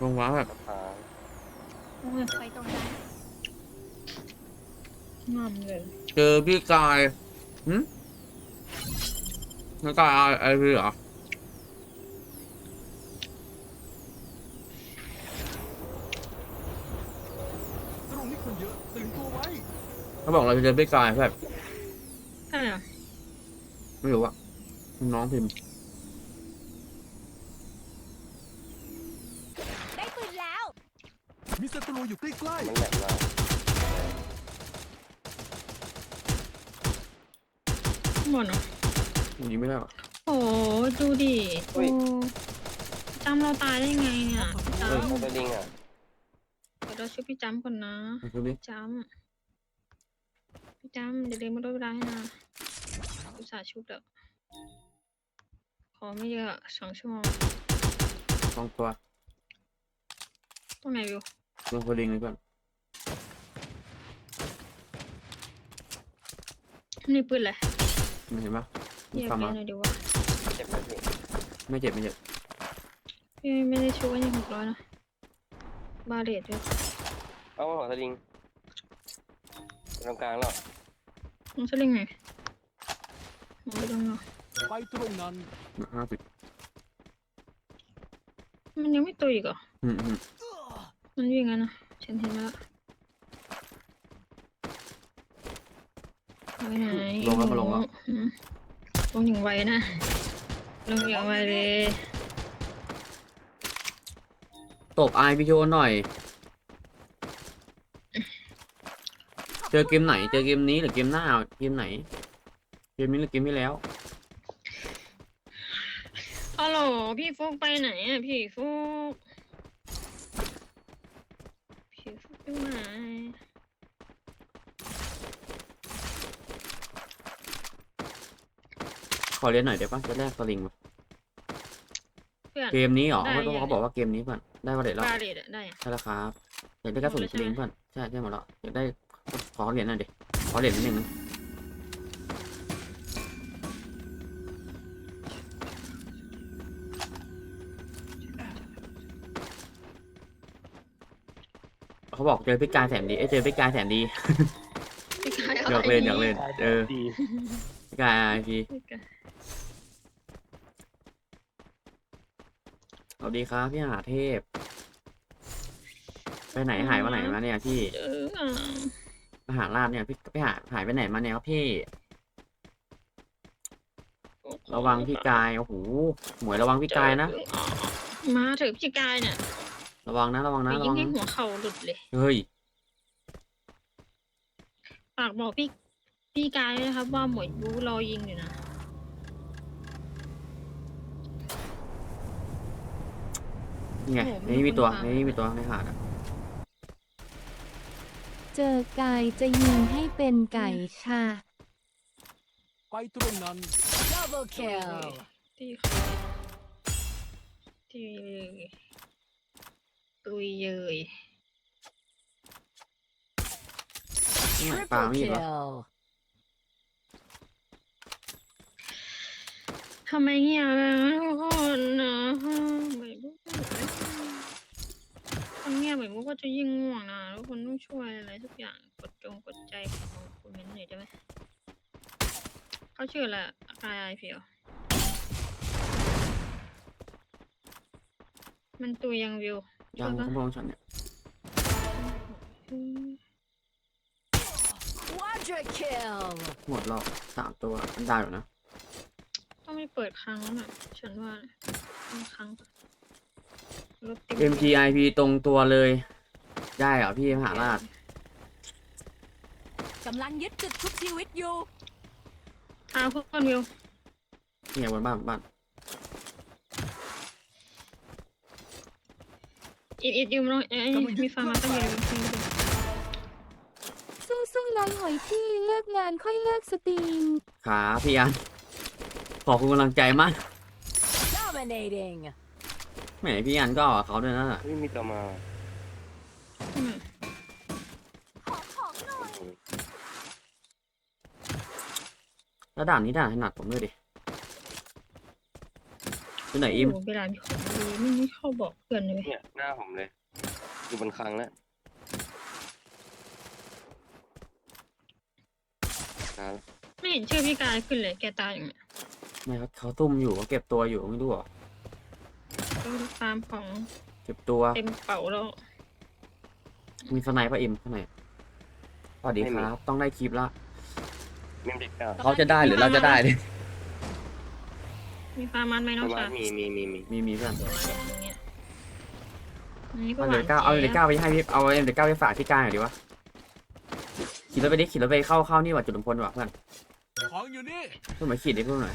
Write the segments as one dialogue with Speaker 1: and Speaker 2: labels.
Speaker 1: ลงว้าแบบ
Speaker 2: สะพาน
Speaker 3: โอ้ย
Speaker 4: ไปตรงนั้น
Speaker 3: งอมเลย
Speaker 1: เจอพี่กายหืมพี่กายเอาไอ้พี่เหรอ
Speaker 5: ตรงนี้คนเยอะตื่นตัวไว้
Speaker 1: เขาบอกเราจะเจอพี่กายแบบ
Speaker 3: ใช่เหรอ
Speaker 1: ไม่รู้อะน้องพิมพ์
Speaker 4: ได้ปืนแล้ว
Speaker 5: มีศัต รูอยู่ใกล้
Speaker 2: มันแหลมมาก
Speaker 3: หมดเหรอ
Speaker 1: ยิงไม่ได้หรอ
Speaker 3: โอ้ดูดิโอ้จำเราตายได้ไงเนี่ยพี่จ
Speaker 2: เฮ้ยเขาจะลิงอะำ
Speaker 3: เดี๋ยวเราช่วยพี่จำก่อนนะ
Speaker 1: คือพี่
Speaker 3: จำพี่จำเดี๋ยวเรียนมาด้วยเวลาให้นะอุตส่าห์ชุบแล้วขอไม่เยอะสองชั่วโมง
Speaker 1: สองตัว
Speaker 3: ตรงไหนวิว
Speaker 1: ลงโคลิงเลยก่อน
Speaker 3: นี่ปืนเลย
Speaker 1: เห็นปะมี
Speaker 3: เรียก
Speaker 1: คำ
Speaker 3: เรีย
Speaker 1: มาน
Speaker 3: หน่อยดีว่า
Speaker 2: เจ็บไหมพี่
Speaker 1: ไม่เจ็บไม่เจ็บ
Speaker 3: พี่ไม่ได้ชุบอันนี้หกร้อยนะบาเรตด้วย
Speaker 2: เอ้าหัวสลิงตรงกลางแล้ว
Speaker 3: มึงสลิงไงมึงไปตรงเนาะ
Speaker 5: ๆไปตรงนั้น
Speaker 1: ห้าสิบ
Speaker 3: มันยังไม่ตุยอีกเหรอ
Speaker 1: อืมอืม
Speaker 3: มันวิ่งกันนะฉันเห็นแล้วไปไหน
Speaker 1: ลงแล้วมาลงแล้ว
Speaker 3: อืมลงอย่างไวนะลงอย่างไวเลย
Speaker 1: ตบไอพี่โชว์หน่อย เจอเกมไหน เจอเกมนี้หรือเกมหน้า เกมไหน เกมนี้หรือเกมที่แล้ว
Speaker 3: ฮัลโหลพี่ฟุกไปไหนอะพี่ฟุกพี่ฟุก อยู่ไหน
Speaker 1: ขอเรียนหน่อยได้ปะจะแลกสลิงปะ
Speaker 3: เพื่อน
Speaker 1: เกมนี้เหรอ
Speaker 3: ได้
Speaker 1: เขา
Speaker 3: ยัง
Speaker 1: เขาบอกว่าเกมนี้เพื่อนได้ประเด็นแล้ว
Speaker 3: บาเรตอะได้อะ
Speaker 1: ใช่แล้วครับอยากได้กระสุน
Speaker 3: หมด
Speaker 1: ส
Speaker 3: แล้วใช่ไหม
Speaker 1: ลิงเพื่อนใช่ใช่หมดแล้วอยากได้ขอเหรียญหน่อยดิขอเหรียญนิดนึงนะ เขาบอกเจอพี่กายแสนดีเอ้ยเจอพี่กายแสนดี
Speaker 3: พี่กาย
Speaker 1: อยากเล่นอยากเล่นเออ
Speaker 2: ดี
Speaker 1: พี่กายไอพี
Speaker 3: พี่กาย
Speaker 1: สวัสดีครับพี่มหาเทพ ไปไหนหายวันไหนมาเนี่ยพี่
Speaker 3: เจออะ
Speaker 1: มหาราชเนี่ยพี่ไปหาหายไปไหนมาเนี่ยครับพี่ ระวังพี่กายโอ้โหหมวยระวังพี่กายนะ
Speaker 3: มาเถอะพี่กายเนี่ย
Speaker 1: ระวังนะระวัง
Speaker 3: ไป
Speaker 1: นะระ
Speaker 3: ยิง
Speaker 1: วัง
Speaker 3: ให้
Speaker 1: นะ
Speaker 3: หัวเข่าหลุดเลย
Speaker 1: เฮ้ย
Speaker 3: ฝากบอกพี่พี่กายด้วยนะครับ ว่าหมวยบูรอยิงอยู่นะ
Speaker 1: นี่ไง
Speaker 3: โอ้โห
Speaker 1: นี่มีตัว
Speaker 3: มีคนฟัง
Speaker 1: นี่มีตัวในหาดอะ
Speaker 6: เจอไก่จะยิงให้เป็นไก่ค่ะ
Speaker 5: ไปตรงนั้น
Speaker 4: double
Speaker 3: ตีเขาตีเลย ตุยเยย
Speaker 1: นี่ไงปลาไม่มีปะ
Speaker 3: ทำไมเงียบเลยทุกคนนะเหมือนพวกคนเงียบเหมือนพวกก็จะยิ่งง่วงนะทุกคนต้องช่วยอะไรทุกอย่างกดจงกดใจของคอมเมนต์หน่อยได้ไหมเขาชื่ออะไรอากายไอพีเหรอมันตุยยังวิว
Speaker 1: ยัง
Speaker 3: ช่วย
Speaker 1: ข้าง
Speaker 3: ปะ
Speaker 1: บนฉันเนี่ย
Speaker 3: อืม
Speaker 4: quadra kill
Speaker 1: หมดรอบสามตัวมันได้อยู่นะ
Speaker 3: ต้องไม่เปิดครั้งแล้วน่ะฉันว่าต้องครั้งรถติด
Speaker 1: MGIP ตรงตัวเลย ได้เหรอพี่มหาราช
Speaker 4: กำลังยึดจุดทุกชีวิตอยู่
Speaker 3: อ้าวเพื่อนวิว
Speaker 1: เนี่ยบนบ้านบนบ้าน
Speaker 3: อิดอิดยืมน้องเอ้ย
Speaker 5: กำลังยึด
Speaker 3: มีฟาร์มาต้องอยู่ในบัญชี
Speaker 6: สู้สู้ๆไลหอยพี่เลิกงานค่อยเลิกสตรีม
Speaker 1: ขาพี่อัน ขอบคุณกำลังใจมาก
Speaker 4: dominating
Speaker 1: แหมพี่อันก็เอากับเขาด้วยนะ
Speaker 2: ไม่มีตัวมา
Speaker 3: อืม
Speaker 1: แล้วด่านนี้ด่านถนัดผมด้วยดิ เจอยู่ไหนอิม
Speaker 3: โโหเวลามีของดีไม่ไม่เข้าบอกเพื่อนเลยเว้ย
Speaker 2: เนี่ยหน้าผมเลย อยู่บนคลังแล้วครับ
Speaker 3: ไม่เห็นชื่อพี่กายขึ้นเลยแกตายอย่างเงี้ย
Speaker 1: ไม่เขาเขาตุ้มอยู่เขาเก็บตัวอยู่ไม่รู้เหรอ
Speaker 3: ก็ตามของ
Speaker 1: เก็บตัว
Speaker 3: เต็มเป๋าแล้ว
Speaker 1: มีสไนป์ปะอิมข้างในสวัสดีครับ ต้องได้คลิปละ
Speaker 2: เมมเด็กเก้า
Speaker 1: เขาจะได้หรือเราจะได้เนี่ย
Speaker 3: มีฟาร์มันไหม
Speaker 2: ป
Speaker 3: น้อง
Speaker 2: ระมา
Speaker 3: ชา
Speaker 2: ณมีมีมีมี
Speaker 1: มีมีเพื่อน
Speaker 3: เดี๋ยวมาอย่างเงี้ยอันนี้ก็
Speaker 1: เอา
Speaker 3: ห
Speaker 1: เล
Speaker 3: วาน
Speaker 1: ยก้าเอาเลยก้าไปให้พี่เอาเอ็มเดก้าไปฝากพี่ก้าหน่อยดีวะขี่รถไปดิขี่รถไปเข้าเข้านี่ว่ะจุดลำพลว่ะเพื่อน
Speaker 5: ของอยู่นี่
Speaker 1: เพื่อนมาขี่ดิเพื่อนหน่อย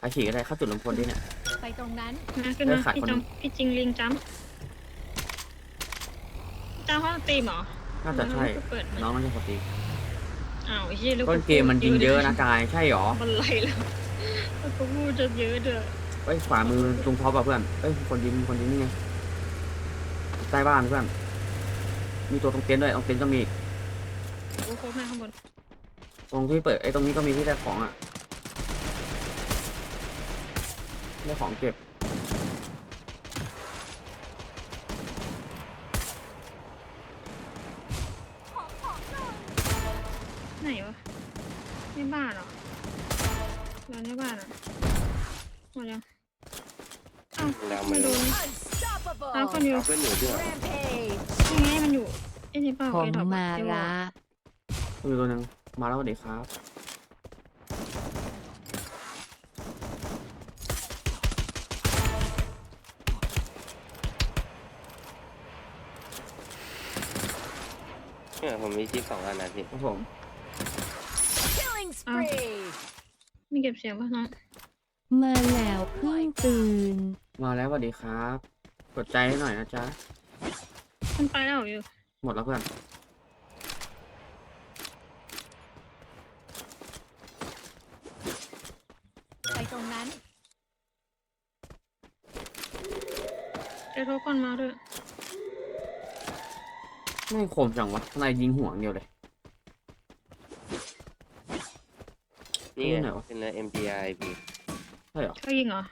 Speaker 1: ไปขี่ก็ได้เข้าจุดลำพลดิเนี่ย
Speaker 4: ไปตรงนั้น
Speaker 3: มาขึ้น
Speaker 1: เอ
Speaker 3: มา
Speaker 1: อขาด
Speaker 3: พี่
Speaker 1: คน
Speaker 3: จ
Speaker 1: หนึ่
Speaker 3: ง
Speaker 1: ง
Speaker 3: พี่จริงลิงจ้ำจ้ำห้องตีมเหรอ
Speaker 1: น่าจะใช่
Speaker 3: เปิดไหม
Speaker 1: น้องน่าจะสติ
Speaker 3: อ้าวไอ้เหี้ยแล้ว
Speaker 1: ต้นเกมมันยิงเยอะนะกายใช่หรอ
Speaker 3: มันไหลแล้ว แล้วก็พูดจะเยอะเด้อ
Speaker 1: เอ้ยขวามือลุงท็อปอะเพื่อนเอ้ยคนยิงคนยิงนี่ไงใต้บ้านเพื่อนมีตัวตรงเต็นท์ด้วยตรงเต็นท์ก็มีอีก
Speaker 3: โอ้โหแม่ข้างบน
Speaker 1: ตรงที่เปิดไอ้ตรงนี้ก็มีที่ได้ของอะได้ของเก็บ
Speaker 3: ไหนวะในบ้านเหรอเราในบ้านเหรอหมดยังเอ้า
Speaker 2: แล้ว
Speaker 3: ไม่
Speaker 2: ไม่
Speaker 3: โด
Speaker 2: รู้
Speaker 3: น
Speaker 4: unstoppable
Speaker 3: ตามคนอยู่
Speaker 2: เอาเพื่อนอยู่ด้วย
Speaker 4: rampage
Speaker 3: ยังไงมันอยู่เอ้ยในเป้า
Speaker 6: ผม
Speaker 3: ไอ้ดอก
Speaker 6: มา
Speaker 3: เดี๋ยว
Speaker 6: ละ
Speaker 1: มีตัวหนึ่งมาแล้วสวัสดีครับ
Speaker 2: เนี่ยผมมีชิปสองอันนะพี่
Speaker 1: ครับผม
Speaker 4: killing spree
Speaker 3: มี เก็บเสียงป่ะน้อง
Speaker 6: มาแล้วเพิ่งตื่น
Speaker 1: มาแล้วสวัสดีครับ กดใจให้หน่อยนะจ๊ะ
Speaker 3: มันไปแล้วอยู่
Speaker 1: หมดแล้วเพื่อน
Speaker 4: ไปตรงนั้น
Speaker 3: เดี๋ยวโทรก่อนมาด้วย
Speaker 1: ไม่คมจังวะทนายยิงห่วงเดียวเลย
Speaker 2: นี่ไง
Speaker 1: ไหนวะ
Speaker 2: เป็นอะไร MPI พี่
Speaker 1: ใช่เหรอ
Speaker 3: เขายิงเหรอ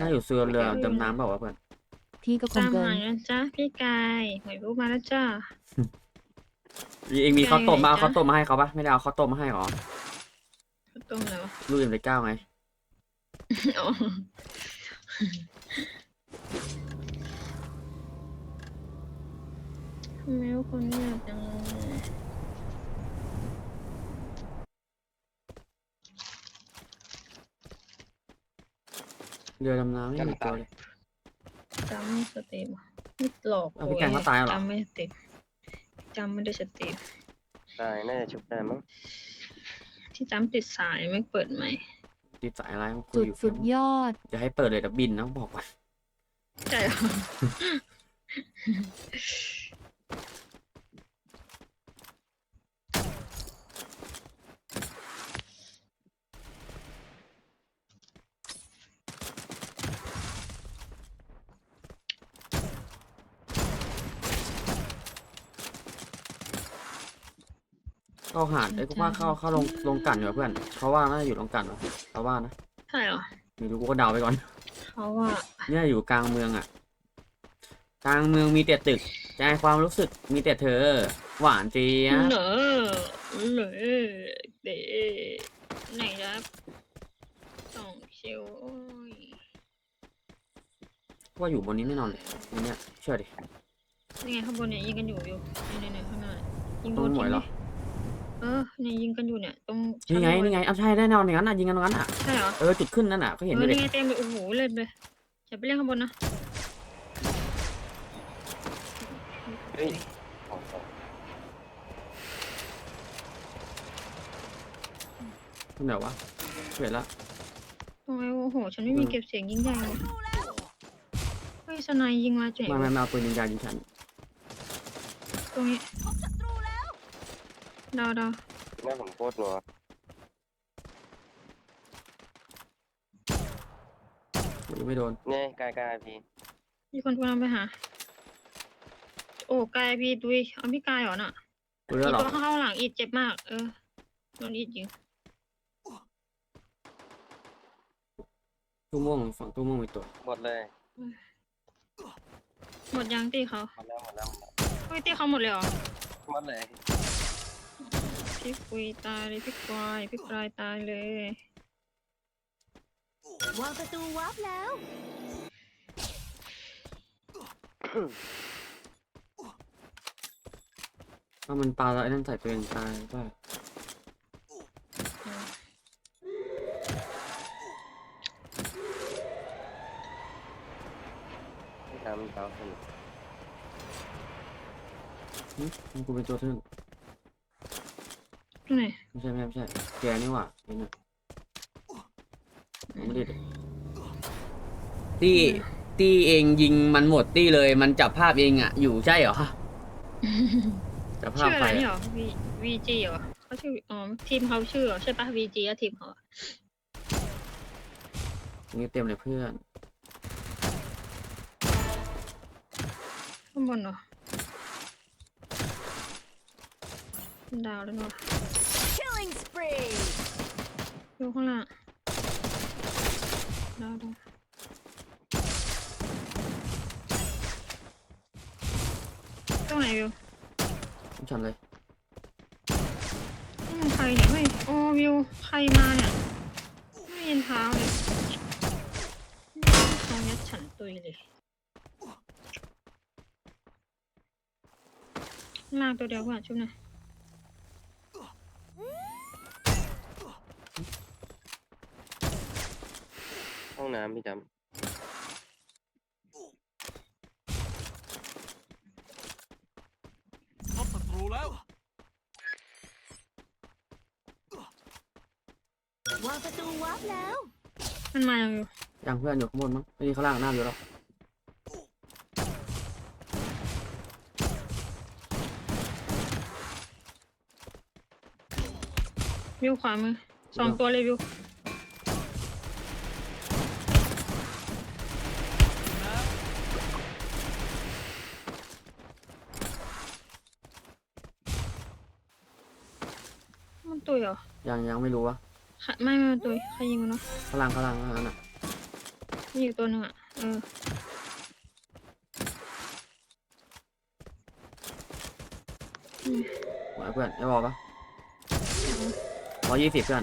Speaker 1: น่าอยู่เรือเรือดำน้ำเปล่าวะเพื่อน
Speaker 6: พี่ก็คง
Speaker 3: ตาม
Speaker 6: เกิ
Speaker 3: หานนะจ๊ะพี่กายหวยรู้มาแล้วจ้า
Speaker 1: เองมีข้าวต้มมาเอาข้าวต้มมาให้เขาปะไม่ได้เอาข้าวต้มมาให้หรอ
Speaker 3: ตรงไหนวะ
Speaker 1: ลูกเอ็มเก้าไง
Speaker 3: อ๋อทำไมทุกคนเงียบจังเลย
Speaker 1: เรือดำน้ำไม่มีตัวเลย
Speaker 3: จำไม่สติมไม่หลอก
Speaker 1: เอาพี่แกงเขาตายเหรอ
Speaker 3: จำไม่สติจำไม่ได้สติ
Speaker 2: ตายน่าจะชุบได้มั้ง
Speaker 3: ที่จำติดสายไม่เปิดไหมค์
Speaker 1: ติดสายอะไรมาคุ
Speaker 6: สุ
Speaker 1: ย
Speaker 6: ด
Speaker 1: อยู่
Speaker 6: สุดยอด
Speaker 1: จะให้เปิดเลยแต่บินนะบอกก่อน
Speaker 3: ใช่เหรอ
Speaker 1: เข้าหาดไอ้ยกูว่าเข้าเข้าลงลงกันอยู่อะเพื่อนเขาว่าน่าจะอยู่ลงกันเหรอเขาว่านะ
Speaker 3: ใช่เหรอ
Speaker 1: ไม่รู้กูก็เดาไปก่อน
Speaker 3: เขาว่า
Speaker 1: เนี่ยอยู่กลางเมืองอะ กลางเมืองมีแต่ตึกใจความรู้สึกมีแต่เธอ หวานเจี๊ยบ
Speaker 3: เหนอเหนอเด๋ไหนครับสองคิวโอ้ย
Speaker 1: ว่าอยู่บนนี้แน่นอนเลยอันเนี้ยเชื่อดิ
Speaker 3: นี่ไงข้างบนเนี่ยยิงกันอยู่อยู่เนี่ยเนี่ยข้างหน้าเนี่ยยิง
Speaker 1: ต
Speaker 3: โด
Speaker 1: รง
Speaker 3: น
Speaker 1: หน่วยเหรอ
Speaker 3: เออเนี่ยยิงกันอยู่เนี่ยตรง
Speaker 1: นี่ไง
Speaker 3: ชั้บ
Speaker 1: นี่ไงเอาใช่แน่นอนอย่างนั้นอะยิงกันตรงนั้นอะ
Speaker 3: ใช่เหรอ
Speaker 1: เออจุดขึ้นนั่นอะก็เห็น
Speaker 3: เอ
Speaker 1: อยู่
Speaker 3: อ
Speaker 1: เลย
Speaker 3: นี่ไงเต็มเลยโอ้โหเล่นเลยอย่าไปเล่นข้างบนนะ
Speaker 2: เฮ้ยของของ
Speaker 1: ที่ไหนวะเห็นละ
Speaker 3: โอ้ยโอ้โหฉันไม่มีเก็บเสียงยิงใหญ่เลยเฮ้ยสไนยิงมาจากไหน
Speaker 1: มา
Speaker 3: วะ
Speaker 1: มามาเอาปืนยิงยายิงฉัน
Speaker 3: ตรงนี้ ดาวดาว
Speaker 2: หน้าผมโคตรรัว
Speaker 1: กูยังไม่โดน
Speaker 2: เนี่ยกายกายพี่
Speaker 3: มีคนกำลังไปหา โอ้กายพี่ดุยเอาพี่กายเหรอน่ะ
Speaker 1: กูเลือ
Speaker 3: อี
Speaker 1: ดหรอ
Speaker 3: ตัวข้างหลังอีดเจ็บมาก เออโดนอีดยิง
Speaker 1: ตู้ม่วงฝั่งตู้ม่วงมีตัว
Speaker 2: หมดเลย
Speaker 3: หมดยังตีเขา
Speaker 2: หมดแล้วหมดแล้วหมดแล้ว
Speaker 3: เฮ้ยตีเขาหมดเลยเหรอ
Speaker 2: หมดเลย
Speaker 3: พี่คุยตายเลยพี่ควายพี่ควายตายเลย
Speaker 4: วางประตูวับแล้ว
Speaker 1: ถ้ามันปลาแล้วไอ้นั่นใส่ตัวเองตายป่ะ
Speaker 2: ไม่ทำเท้าสนุก
Speaker 1: หึมันกูเป็นตัวทึ่ง
Speaker 3: ตรง ไหน
Speaker 1: ไม่ใช่ไม่ใช่ไม่ใช่แกนี่หว่าเห็นอะไม่ได้ดิตี้ตี้เองยิงมันหมดตี้เลย มันจับภาพเองอะ อยู่ใช่เหรอจับภาพ
Speaker 3: ชื่ออะ
Speaker 1: ใค
Speaker 3: ไร
Speaker 1: ร
Speaker 3: นี่
Speaker 1: อะ
Speaker 3: เหรอ V VG เหรอเขาชื่ออ๋อทีมเขาชื่อเหรอใช่ปะ VG อะทีมเขาอะ
Speaker 1: ตรงนี้เต็มเลยเพื่อน
Speaker 3: ข้างบนเหรอดาวแล้วเนาะ
Speaker 4: killing spree
Speaker 3: อยู่ข้างล่างดาวดาวตรงไหนวิว
Speaker 1: ทุกฉันเลย
Speaker 3: นี่มันใครเนี่ยเฮ้ยโอ้วิวใครมาเนี่ย ไม่เย็นเท้าเลยทองยัดฉันตุยเลยลากตัวเดียวก่อนชุบหน่อย
Speaker 2: ห้อง น้ำพี่จ
Speaker 5: พบศัตรูแล้ว
Speaker 4: วางประตูวับแล้ว
Speaker 3: มันมาอย่างวิว
Speaker 1: ยังเพื่อนอยู่ข้างบนมั้งไม่มีข้างล่างหน้าอยู่แล้ว
Speaker 3: วิวขวามือสองตัวเลยวิวมันตุ ยเหรอ
Speaker 1: ยังยังไม่รู้วะ
Speaker 3: ใครไม่ไม่มันตุยใครยิงมันวะ
Speaker 1: ข้างล่างข้างล่างข้างล่างน่ะ
Speaker 3: มีอีกตัวหนึ่งอะเออ
Speaker 1: ไหวเพื่อนได้บอกปะร้อยยี่สิบเพื่อน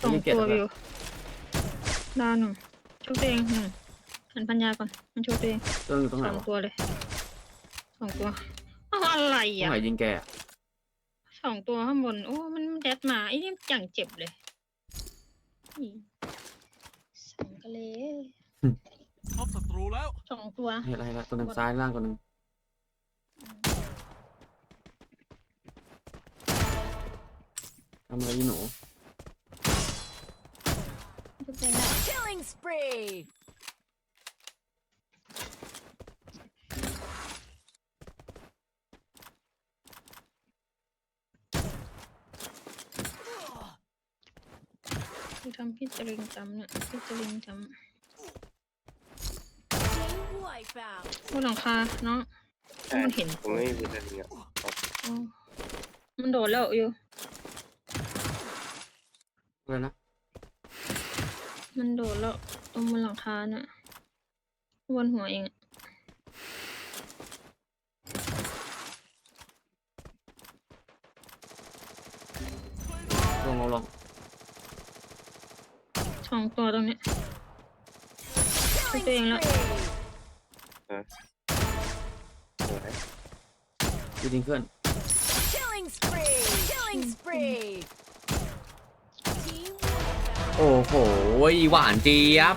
Speaker 3: สอง
Speaker 1: ยี่สิบเจ็ด
Speaker 3: ตัว
Speaker 1: แล้ว
Speaker 3: วิวดาวหนึ่งชุบตัวเองหนึ่งหันปัญญาก่อนมันชุบตัวเอง
Speaker 1: ตัวอยู่ตรงไห
Speaker 3: ส
Speaker 1: น
Speaker 3: อง
Speaker 1: วะ
Speaker 3: ตัวเลยสองตัวอ้าวอะไร
Speaker 1: ตรง
Speaker 3: อะ
Speaker 1: ไหนยิงแกอะ
Speaker 3: สองตัวข้างบน โอ้ มันแดดมาไอ้นี่อย่างเจ็บเลยอีสังกะเล
Speaker 5: พบศัตรูแล้ว
Speaker 3: สองตัว
Speaker 1: เห็นอะไรละตัวหนึ่งซ้ายล่างตัวหนึ่งทำอะไรยี่หนู
Speaker 3: ชุบตัวเองได้
Speaker 4: killing spree
Speaker 3: ทำพี่จริงจำเนี่ยพี่จริงจ
Speaker 4: team wipe out ำ
Speaker 3: บนหลังคาน้องำมันเห็น
Speaker 2: ผมไม่มีสลิงอะ
Speaker 3: อ๋อมันโดดแล้วอยู่
Speaker 1: อะไรนะ
Speaker 3: มันโดดแล้วตรงบนหลังคาน่ะบนหัวเองอะ
Speaker 1: ลงลงลง
Speaker 3: สองตัวตรงเนี้ย
Speaker 4: killing
Speaker 3: Tôi lại-
Speaker 4: spree
Speaker 2: สวย
Speaker 1: ยิงยิงเพื่อน
Speaker 4: killing spree killing spree team wipe out
Speaker 1: โอ้โหหวานเจี๊ยบ